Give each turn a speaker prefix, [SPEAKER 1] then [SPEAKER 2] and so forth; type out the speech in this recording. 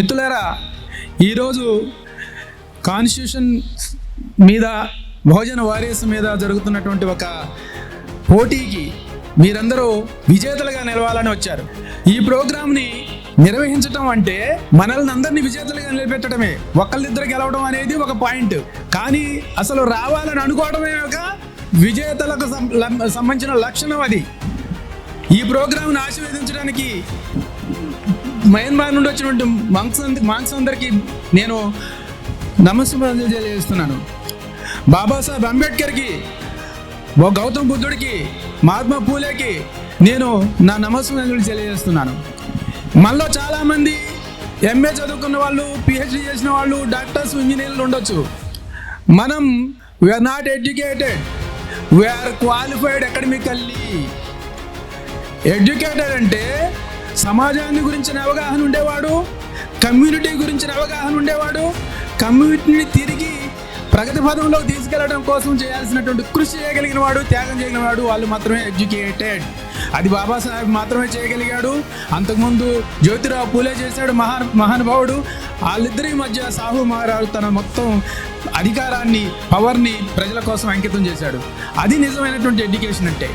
[SPEAKER 1] మిత్రులారా ఈరోజు కాన్స్టిట్యూషన్ మీద బహుజన వారియర్స్ మీద జరుగుతున్నటువంటి ఒక పోటీకి మీరందరూ విజేతలుగా నిలవాలని వచ్చారు. ఈ ప్రోగ్రామ్ని నిర్వహించటం అంటే మనల్ని అందరినీ విజేతలుగా నిలబెట్టడమే. ఒకళ్ళిద్దరు గెలవడం అనేది ఒక పాయింట్. కానీ అసలు రావాలని అనుకోవడమే ఒక విజేతలకు సం- సంబంధించిన లక్షణం అది. ఈ ప్రోగ్రామ్ను ఆశీర్వదించడానికి మయన్మార్ నుండి వచ్చినటువంటి మంక్స్ అంద- మాంక్స్ అందరికీ నేను నమస్కారం తెలియజేస్తున్నాను. బాబాసాహెబ్ అంబేద్కర్కి ఓ గౌతమ్ బుద్ధుడికి మహాత్మా పూలేకి నేను నా నమస్కారం తెలియజేస్తున్నాను. మనలో చాలామంది ఎంఏ చదువుకున్న వాళ్ళు పిహెచ్డి చేసిన వాళ్ళు డాక్టర్స్ ఇంజనీర్లు ఉండొచ్చు. మనం we are not educated we are qualified academically educated అంటే సమాజాన్ని గురించిన అవగాహన ఉండేవాడు కమ్యూనిటీ గురించిన అవగాహన ఉండేవాడు కమ్యూనిటీని తిరిగి ప్రగతి పదంలోకి తీసుకెళ్ళడం కోసం చేయాల్సినటువంటి కృషి చేయగలిగిన వాడు త్యాగం చేయగలిగిన వాడు వాళ్ళు మాత్రమే ఎడ్యుకేటెడ్. అది బాబాసాహెబ్ మాత్రమే చేయగలిగాడు. అంతకుముందు జ్యోతిరావు పూలే చేశాడు మహా మహానుభావుడు. వాళ్ళిద్దరి మధ్య సాహు మహారాజు తన మొత్తం అధికారాన్ని పవర్ని ప్రజల కోసం అంకితం చేశాడు. అది నిజమైనటువంటి ఎడ్యుకేషన్ అంటే.